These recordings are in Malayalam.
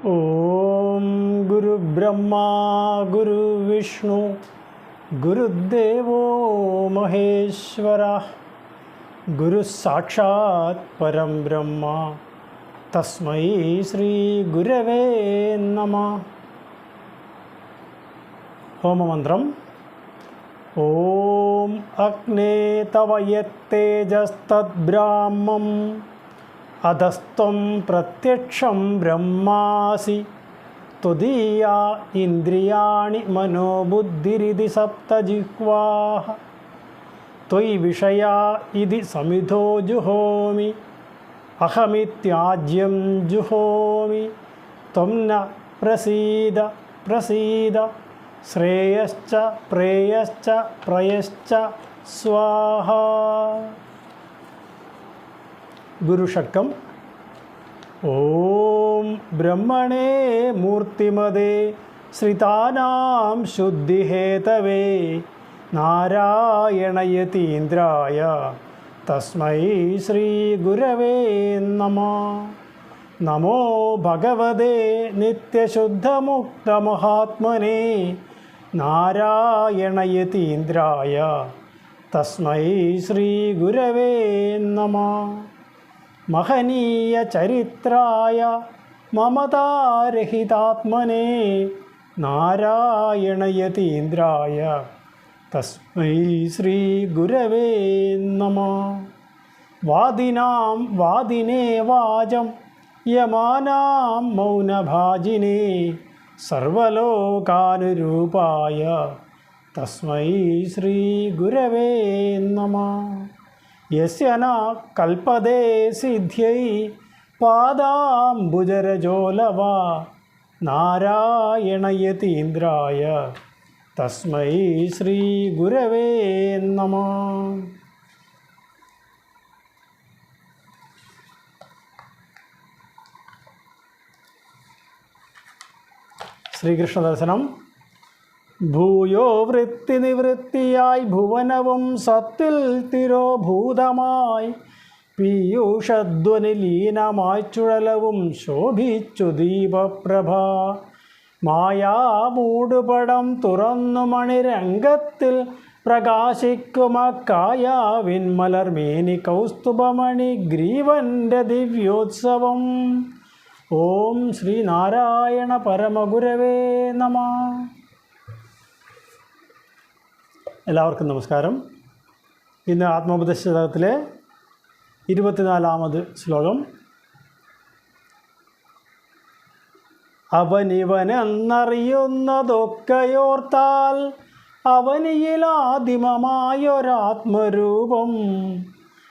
ॐ गुरुब्रह्मा गुरुविष्णु गुरुदेवो महेश्वरः गुरुस्साक्षात् परं ब्रह्म तस्मै श्रीगुरवे नमः। होममन्त्रम्। ॐ अग्ने तव यत्तेजस्तद्ब्राह्मम्। അധസ്ത്വം പ്രത്യക്ഷം ബ്രഹ്മാസി. ത്വദീയാ ഇന്ദ്രിയാണി മനോബുദ്ധിരിതി സപ്തജിഹ്വാഹ. ത്വയി വിഷയാ ഇതി സമിധോ ജുഹോമി. അഹമിത്യാജ്യം ജുഹോമി. ത്വം ന പ്രസീദ പ്രസീദ ശ്രേയശ്ച പ്രേയശ്ച പ്രയശ്ച സ്വാഹ. ഗുരുഷക്കം ഓം ബ്രഹ്മണേ മൂർത്തിമതേ ശ്രിതാനാം ശുദ്ധിഹേതവേ നാരായണയതീന്ദ്രായ തസ്മൈ ശ്രീ ഗുരവേ നമ. നമോ ഭഗവതേ നിത്യശുദ്ധമുക്തമഹാത്മനെ നാരായണയതീന്ദ്രായ തസ്മൈ ശ്രീ ഗുരവേ നമ. महनीयचरित्राय ममतारहितात्मने नारायणयतीन्द्राय तस्मै श्रीगुरवे नमः वादिनां वादिने वाजं यमानां मौनभाजिने सर्वलोकानुरूपाय तस्मै യസ്യ ന കൽപ്പതേ സിദ്ധ്യൈ പാദാംബുജരജോലവ. നാരായണയതീന്ദ്രായ. തസ്മൈ ശ്രീ ഗുരവേ നമ. ശ്രീകൃഷ്ണ ദർശനം ഭൂയോ വൃത്തി നിവൃത്തിയായി ഭുവനവും സത്തിൽ തിരോഭൂതമായി. പീയൂഷധ്വനി ലീനമായി ചുഴലവും ശോഭിച്ചു ദീപപ്രഭ. മായാമൂടുപടം തുറന്നു മണിരംഗത്തിൽ പ്രകാശിക്കുമക്കായാവിന്മലർമേനി കൗസ്തുഭമണി ഗ്രീവന്റെ ദിവ്യോത്സവം. ഓം ശ്രീനാരായണ പരമഗുരവേ നമ. എല്ലാവർക്കും നമസ്കാരം. ഇന്ന് ആത്മോപദേശത്തിലെ ഇരുപത്തിനാലാമത് ശ്ലോകം. അവനിവനെന്നറിയുന്നതൊക്കെയോർത്താൽ അവനിയിലാദിമമായൊരാത്മരൂപം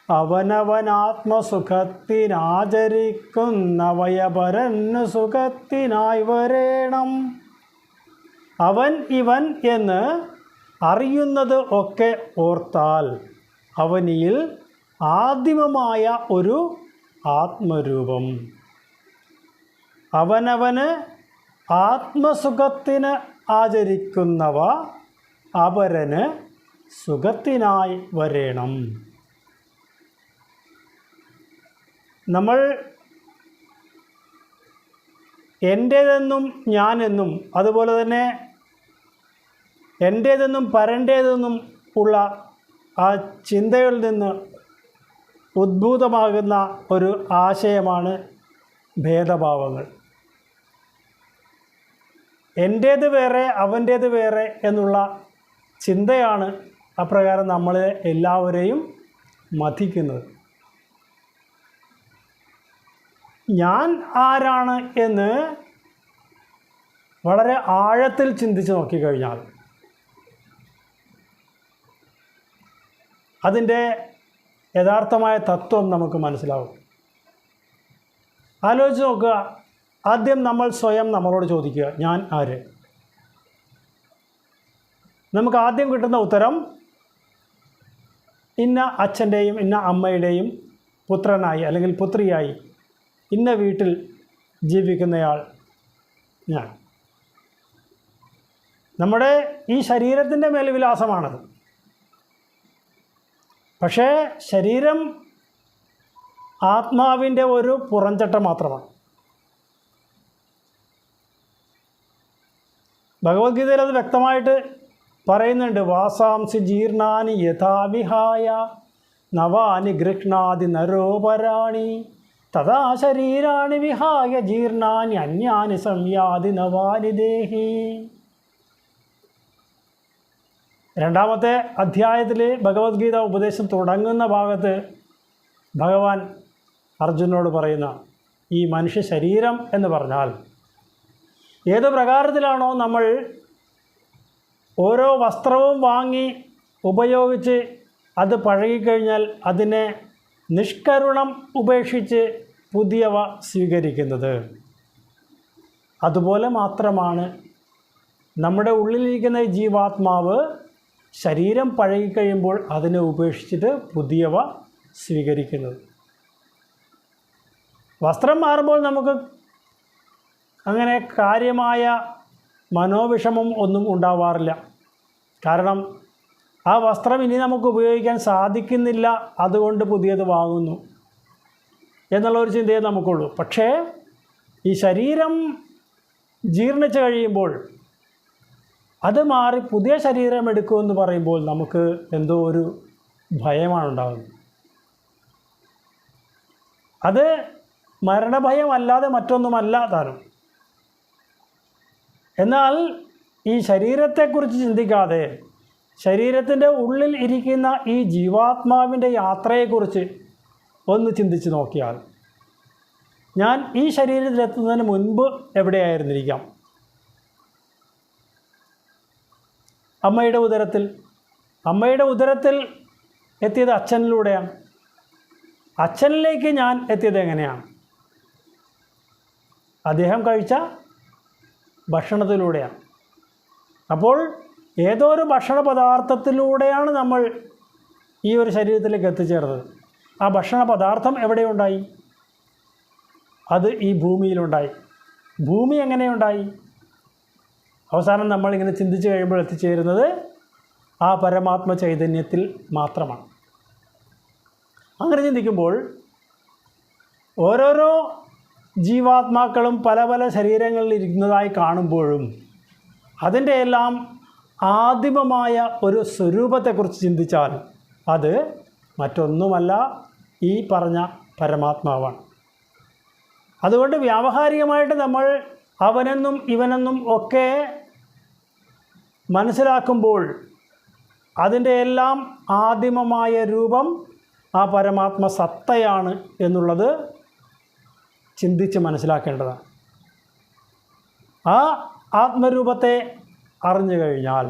അവനവനാത്മസുഖത്തിനാചരിക്കുന്നവയപരന്നു സുഖത്തിനായി വരേണം. അവൻ ഇവൻ എന്ന് അറിയുന്നത് ഒക്കെ ഓർത്താൽ അവനിയിൽ ആദിമമായ ഒരു ആത്മരൂപം. അവനവന് ആത്മസുഖത്തിന് ആചരിക്കുന്നവ അപരന് സുഖത്തിനായി വരേണം. നമ്മൾ എന്റേതെന്നും ഞാനെന്നും അതുപോലെ തന്നെ എന്റേതെന്നും പരന്റേതെന്നും ഉള്ള ആ ചിന്തയിൽ നിന്ന് ഉദ്ഭൂതമാകുന്ന ഒരു ആശയമാണ് ഭേദഭാവങ്ങൾ. എന്റേത് വേറെ അവന്റേത് വേറെ എന്നുള്ള ചിന്തയാണ് അപ്രകാരം നമ്മളെ എല്ലാവരെയും മതിക്കുന്നത് ഞാൻ ആരാണ് എന്ന് വളരെ ആഴത്തിൽ ചിന്തിച്ച് നോക്കിക്കഴിഞ്ഞാൽ അതിന്റെ യഥാർത്ഥമായ തത്വം നമുക്ക് മനസ്സിലാവും. ആലോചിച്ച് നോക്കുക. ആദ്യം നമ്മൾ സ്വയം നമ്മളോട് ചോദിക്കുക ഞാൻ ആര്? നമുക്ക് ആദ്യം കിട്ടുന്ന ഉത്തരം ഇന്ന അച്ഛന്റെയും ഇന്ന അമ്മയുടെയും പുത്രനായി അല്ലെങ്കിൽ പുത്രിയായി ഇന്ന വീട്ടിൽ ജീവിക്കുന്നയാൾ ഞാൻ. നമ്മുടെ ഈ ശരീരത്തിന്റെ മേൽവിലാസമാണത് പക്ഷേ ശരീരം ആത്മാവിന്റെ ഒരു പുറംചട്ട മാത്രമാണ്. ഭഗവത്ഗീതയിൽ അത് വ്യക്തമായിട്ട് പറയുന്നുണ്ട് വാസാംസി ജീർണാനി യഥാവിഹായ നവാനി ഗൃഹ്ണാതി നരോപരാണി തഥാ ശരീരാണി വിഹായ ജീർണാനി അന്യാനി സംയാതി നവാനി ദേഹി. രണ്ടാമത്തെ അധ്യായത്തിൽ ഭഗവത്ഗീത ഉപദേശം തുടങ്ങുന്ന ഭാഗത്ത് ഭഗവാൻ അർജുനോട് പറയുന്ന ഈ മനുഷ്യ ശരീരം എന്ന് പറഞ്ഞാൽ ഏത് പ്രകാരത്തിലാണോ നമ്മൾ ഓരോ വസ്ത്രവും വാങ്ങി ഉപയോഗിച്ച് അത് പഴകിക്കഴിഞ്ഞാൽ അതിനെ നിഷ്കരുണം ഉപേക്ഷിച്ച് പുതിയവ സ്വീകരിക്കുന്നത്. അതുപോലെ മാത്രമാണ് നമ്മുടെ ഉള്ളിലിരിക്കുന്ന ജീവാത്മാവ് ശരീരം പഴകിക്കഴിയുമ്പോൾ അതിനെ ഉപേക്ഷിച്ചിട്ട് പുതിയവ സ്വീകരിക്കുന്നത്. വസ്ത്രം മാറുമ്പോൾ നമുക്ക് അങ്ങനെ കാര്യമായ മനോവിഷമം ഒന്നും ഉണ്ടാവാറില്ല. കാരണം ആ വസ്ത്രം ഇനി നമുക്ക് ഉപയോഗിക്കാൻ സാധിക്കുന്നില്ല അതുകൊണ്ട് പുതിയത് വാങ്ങുന്നു എന്നുള്ളൊരു ചിന്തയെ നമുക്കുള്ളൂ. പക്ഷേ ഈ ശരീരം ജീർണിച്ച് കഴിയുമ്പോൾ അത് മാറി പുതിയ ശരീരം എടുക്കുമെന്ന് പറയുമ്പോൾ നമുക്ക് എന്തോ ഒരു ഭയമാണ് ഉണ്ടാകുന്നത് അത് മരണഭയം അല്ലാതെ മറ്റൊന്നുമല്ല താനും. എന്നാൽ ഈ ശരീരത്തെക്കുറിച്ച് ചിന്തിക്കാതെ ശരീരത്തിന്റെ ഉള്ളിൽ ഇരിക്കുന്ന ഈ ജീവാത്മാവിന്റെ യാത്രയെക്കുറിച്ച് ഒന്ന് ചിന്തിച്ച് നോക്കിയാൽ ഞാൻ ഈ ശരീരത്തിലെത്തുന്നതിന് മുൻപ് എവിടെയായിരുന്നിരിക്കാം? അമ്മയുടെ ഉദരത്തിൽ. അമ്മയുടെ ഉദരത്തിൽ എത്തിയത് അച്ഛനിലൂടെയാണ്. അച്ഛനിലേക്ക് ഞാൻ എത്തിയത് എങ്ങനെയാണ്? അദ്ദേഹം കഴിച്ച ഭക്ഷണത്തിലൂടെയാണ്. അപ്പോൾ ഏതോ ഒരു ഭക്ഷണ പദാർത്ഥത്തിലൂടെയാണ് നമ്മൾ ഈ ഒരു ശരീരത്തിലേക്ക് എത്തിച്ചേർന്നത്? ആ ഭക്ഷണ പദാർത്ഥം എവിടെയുണ്ടായി? അത് ഈ ഭൂമിയിലുണ്ടായി. ഭൂമി എങ്ങനെയുണ്ടായി? അവസാനം നമ്മളിങ്ങനെ ചിന്തിച്ച് കഴിയുമ്പോൾ എത്തിച്ചേരുന്നത് ആ പരമാത്മ ചൈതന്യത്തിൽ മാത്രമാണ്. അങ്ങനെ ചിന്തിക്കുമ്പോൾ ഓരോരോ ജീവാത്മാക്കളും പല പല ശരീരങ്ങളിൽ ഇരിക്കുന്നതായി കാണുമ്പോഴും അതിന്റെ എല്ലാം ആദിമമായ ഒരു സ്വരൂപത്തെക്കുറിച്ച് ചിന്തിച്ചാൽ അത് മറ്റൊന്നുമല്ല ഈ പറഞ്ഞ പരമാത്മാവാണ്. അതുകൊണ്ട് വ്യാവഹാരികമായിട്ട് നമ്മൾ അവനെന്നും ഇവനെന്നും ഒക്കെ മനസ്സിലാക്കുമ്പോൾ അതിന്റെ എല്ലാം ആദിമമായ രൂപം ആ പരമാത്മ സത്തയാണ് എന്നുള്ളത് ചിന്തിച്ച് മനസ്സിലാക്കേണ്ടതാണ്. ആ ആത്മരൂപത്തെ അറിഞ്ഞു കഴിഞ്ഞാൽ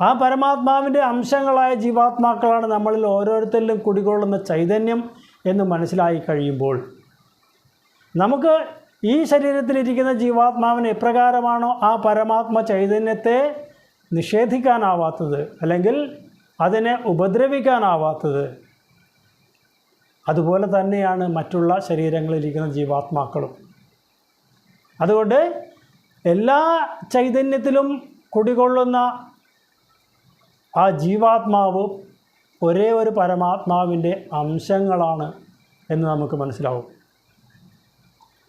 ആ പരമാത്മാവിന്റെ അംശങ്ങളായ ജീവാത്മാക്കളാണ് നമ്മളിൽ ഓരോരുത്തരിലും കുടികൊള്ളുന്ന ചൈതന്യം എന്ന് മനസ്സിലായി കഴിയുമ്പോൾ നമുക്ക് ഈ ശരീരത്തിലിരിക്കുന്ന ജീവാത്മാവിന് എപ്രകാരമാണോ ആ പരമാത്മ ചൈതന്യത്തെ നിഷേധിക്കാനാവാത്തത് അല്ലെങ്കിൽ അതിനെ ഉപദ്രവിക്കാനാവാത്തത്? അതുപോലെ തന്നെയാണ് മറ്റുള്ള ശരീരങ്ങളിലിരിക്കുന്ന ജീവാത്മാക്കളും. അതുകൊണ്ട് എല്ലാ ചൈതന്യത്തിലും കുടികൊള്ളുന്ന ആ ജീവാത്മാവ് ഒരേ ഒരു പരമാത്മാവിന്റെ അംശങ്ങളാണ് എന്ന് നമുക്ക് മനസ്സിലാവും.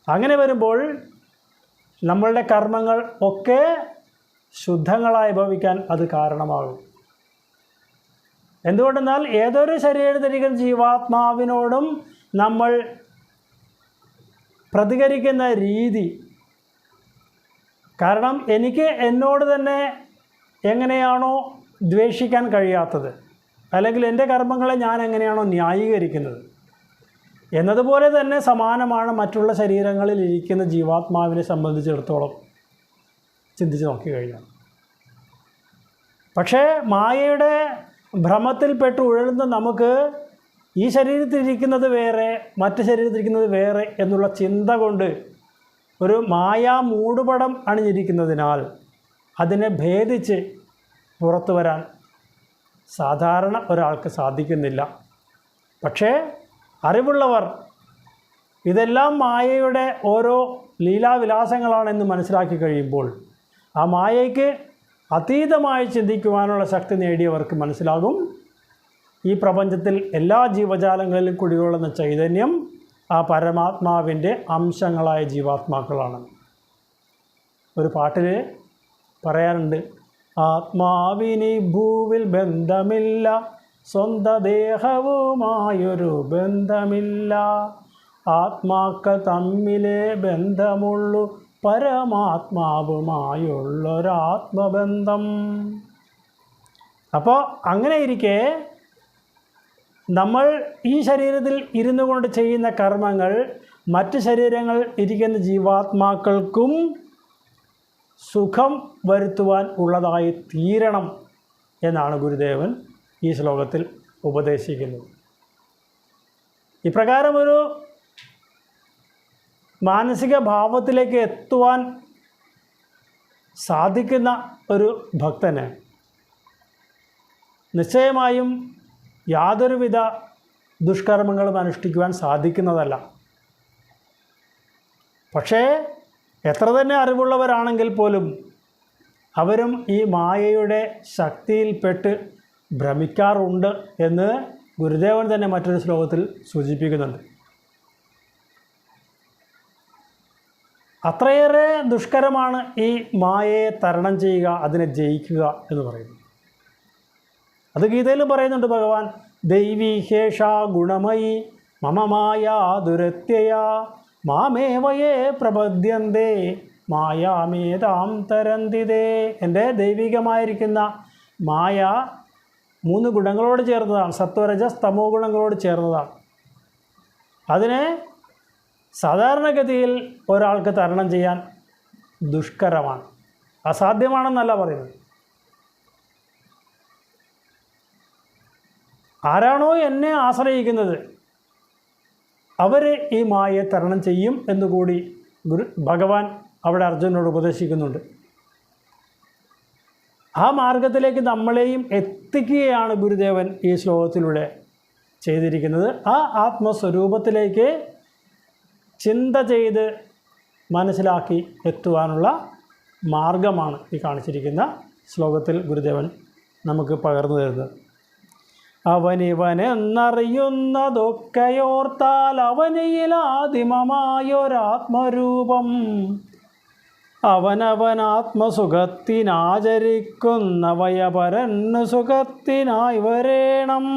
അങ്ങനെ വരുമ്പോൾ നമ്മളുടെ കർമ്മങ്ങൾ ഒക്കെ ശുദ്ധങ്ങളായി ഭവിക്കാൻ അത് കാരണമാകും. എന്തുകൊണ്ടെന്നാൽ ഏതൊരു ശരീരത്തിരിക്കുന്ന ജീവാത്മാവിനോടും നമ്മൾ പ്രതികരിക്കുന്ന രീതി കാരണം എനിക്ക് എന്നോട് തന്നെ എങ്ങനെയാണോ ദ്വേഷിക്കാൻ കഴിയാത്തത് അല്ലെങ്കിൽ എന്റെ കർമ്മങ്ങളെ ഞാൻ എങ്ങനെയാണോ ന്യായീകരിക്കുന്നത് എന്നതുപോലെ തന്നെ സമാനമാണ് മറ്റുള്ള ശരീരങ്ങളിൽ ഇരിക്കുന്ന ജീവാത്മാവിനെ സംബന്ധിച്ചിടത്തോളം ചിന്തിച്ച് നോക്കിക്കഴിഞ്ഞാൽ പക്ഷേ മായയുടെ ഭ്രമത്തിൽപ്പെട്ട് ഉഴലുന്ന നമുക്ക് ഈ ശരീരത്തിലിരിക്കുന്നത് വേറെ മറ്റ് ശരീരത്തിലിരിക്കുന്നത് വേറെ എന്നുള്ള ചിന്ത കൊണ്ട് ഒരു മായാ മൂടുപടം അണിഞ്ഞിരിക്കുന്നതിനാൽ അതിനെ ഭേദിച്ച് പുറത്തു വരാൻ സാധാരണ ഒരാൾക്ക് സാധിക്കുന്നില്ല. പക്ഷേ അറിവുള്ളവർ. ഇതെല്ലാം മായയുടെ ഓരോ ലീലാവിലാസങ്ങളാണെന്ന് മനസ്സിലാക്കി കഴിയുമ്പോൾ ആ മായയ്ക്ക് അതീതമായി ചിന്തിക്കുവാനുള്ള ശക്തി നേടിയവർക്ക് മനസ്സിലാകും. ഈ പ്രപഞ്ചത്തിൽ എല്ലാ ജീവജാലങ്ങളിലും കുടികൊള്ളുന്ന ചൈതന്യം ആ പരമാത്മാവിന്റെ അംശങ്ങളായ ജീവാത്മാക്കളാണ്. ഒരു പാട്ടിൽ പറയാറുണ്ട് ആത്മാവിനി ഭൂവിൽ ബന്ധമില്ല സ്വന്ത ദേഹവുമായൊരു ബന്ധമില്ല. ആത്മാക്കൾ തമ്മിലേ ബന്ധമുള്ളു. പരമാത്മാവുമായുള്ളൊരാത്മബന്ധം. അപ്പോൾ അങ്ങനെ ഇരിക്കെ നമ്മൾ ഈ ശരീരത്തിൽ ഇരുന്നു കൊണ്ട് ചെയ്യുന്ന കർമ്മങ്ങൾ മറ്റ് ശരീരങ്ങൾ ഇരിക്കുന്ന ജീവാത്മാക്കൾക്കും സുഖം വരുത്തുവാൻ ഉള്ളതായി തീരണം എന്നാണ് ഗുരുദേവൻ ഈ ശ്ലോകത്തിൽ ഉപദേശിക്കുന്നു. ഇപ്രകാരം ഒരു മാനസിക ഭാവത്തിലേക്ക് എത്തുവാൻ സാധിക്കുന്ന ഒരു ഭക്തന് നിശ്ചയമായും യാതൊരുവിധ ദുഷ്കർമ്മങ്ങളും അനുഷ്ഠിക്കുവാൻ സാധിക്കുന്നതല്ല. പക്ഷേ എത്ര തന്നെ അറിവുള്ളവരാണെങ്കിൽ പോലും അവരും ഈ മായയുടെ ശക്തിയിൽപ്പെട്ട് ഭ്രമിക്കാറുണ്ട് എന്ന് ഗുരുദേവൻ തന്നെ മറ്റൊരു ശ്ലോകത്തിൽ സൂചിപ്പിക്കുന്നുണ്ട്. അത്രയേറെ ദുഷ്കരമാണ് ഈ മായയെ തരണം ചെയ്യുക അതിനെ ജയിക്കുക എന്ന് പറയുന്നത്. അത് ഗീതയിലും പറയുന്നുണ്ട് ഭഗവാൻ ദൈവീ ഹേഷ ഗുണമയി മമമായ ദുരത്യയ മാമേവയേ പ്രപദ്യന്തേ മായാമേതാം തരന്തിതേ. എന്റെ ദൈവികമായിരിക്കുന്ന മായ മൂന്ന് ഗുണങ്ങളോട് ചേർന്നതാണ്. സത്വരജസ് തമോ ഗുണങ്ങളോട് ചേർന്നതാണ്. അതിനെ സാധാരണഗതിയിൽ ഒരാൾക്ക് തരണം ചെയ്യാൻ ദുഷ്കരമാണ്. അസാധ്യമാണെന്നല്ല പറയുന്നത്. ആരാണോ എന്നെ ആശ്രയിക്കുന്നത് അവർ ഈ മായയെ തരണം ചെയ്യും എന്നുകൂടി ഗുരു ഭഗവാൻ അവിടെ അർജുനോട് ഉപദേശിക്കുന്നുണ്ട്. ആ മാർഗത്തിലേക്ക് നമ്മളെയും എത്തിക്കുകയാണ് ഗുരുദേവൻ ഈ ശ്ലോകത്തിലൂടെ ചെയ്തിരിക്കുന്നത്. ആ ആത്മസ്വരൂപത്തിലേക്ക് ചിന്ത ചെയ്ത് മനസ്സിലാക്കി എത്തുവാനുള്ള മാർഗമാണ് ഈ കാണിച്ചിരിക്കുന്ന ശ്ലോകത്തിൽ ഗുരുദേവൻ നമുക്ക് പകർന്നു തരുന്നത്. അവനിവനെന്നറിയുന്നതൊക്കെയോർത്താൽ അവനിയിലാദിമമായൊരാത്മരൂപം അവനവൻ ആത്മസുഖത്തിനാചരിക്കുന്നവയപരന്നു സുഖത്തിനായി വരേണം.